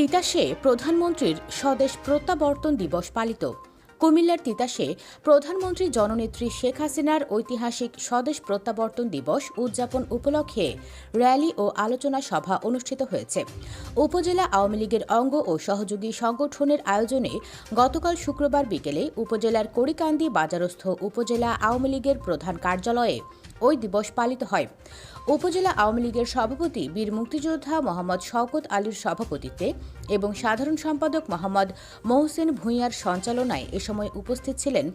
তিতাসে প্রধানমন্ত্রীর স্বদেশ প্রত্যাবর্তন দিবস পালিত। কুমিল্লার তিতাসে প্রধানমন্ত্রী জননেত্রী শেখ হাসিনার ঐতিহাসিক স্বদেশ প্রত্যাবর্তন দিবস উদযাপন উপলক্ষে র্যালি ও আলোচনা সভা অনুষ্ঠিত হয়েছে। উপজেলা আওয়ামী লীগের অঙ্গ ও সহযোগী সংগঠনের আয়োজনে গতকাল শুক্রবার বিকেলে উপজেলার কড়িকান্দি বাজারস্থ উপজেলা আওয়ামী লীগের প্রধান কার্যালয়ে ওই দিবস পালিত হয়। উপজেলা আওয়ামী লীগের সভাপতি বীর মুক্তিযোদ্ধা মোহাম্মদ শওকত আলীর সভাপতিত্বে এবং সাধারণ সম্পাদক মোহাম্মদ মহসেন ভূঁইয়ার সঞ্চালনায় এ সময় উপস্থিত ছিলেন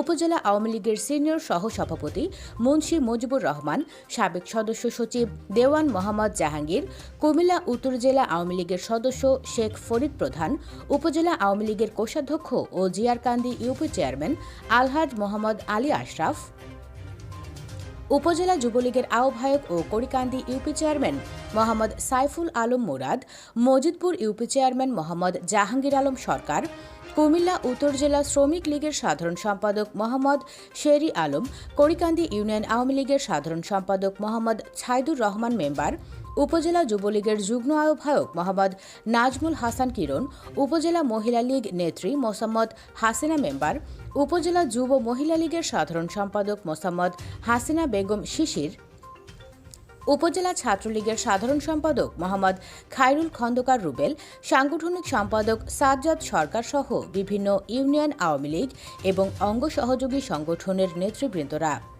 উপজেলা আওয়ামী লীগের সিনিয়র সহ সভাপতি মুন্সী মুজিবুর রহমান, সাবেক সদস্য সচিব দেওয়ান মোহাম্মদ জাহাঙ্গীর, কুমিল্লা উত্তর জেলা আওয়ামী লীগের সদস্য শেখ ফরিদ প্রধান, উপজেলা আওয়ামী লীগের কোষাধ্যক্ষ ও জিয়ারকান্দি ইউপি চেয়ারম্যান আলহাজ মোহাম্মদ আলী আশরাফ উপজেলা যুবলীগের আহ্বায়ক ও Karikandi UP chairman Mohammad Saiful Alam Murad, Majidpur UP chairman Mohammad Jahangir Alam Sarkar, Comilla উত্তর জেলা শ্রমিক লীগের সাধারণ সম্পাদক মোহাম্মদ শেরি আলম, করিকান্দি ইউনিয়ন আওয়ামী লীগের সাধারণ সম্পাদক মোহাম্মদ ছাইদুর রহমান মেম্বার উপজেলা যুবলীগের যুগ্ম আহ্বায়ক মোহাম্মদ নাজমুল হাসান কিরণ, উপজেলা মহিলা লীগ নেত্রী মোসাম্মদ হাসিনা মেম্বার, উপজেলা যুব মহিলা লীগের সাধারণ সম্পাদক মোসাম্মদ হাসিনা বেগম শিশির, উপজেলা ছাত্রলীগের সাধারণ সম্পাদক মোহাম্মদ খায়রুল খন্দকার রুবেল, সাংগঠনিক সম্পাদক সাজ্জাদ সরকার সহ বিভিন্ন ইউনিয়ন আওয়ামী লীগ এবং অঙ্গ সহযোগী সংগঠনের নেতৃবৃন্দরা।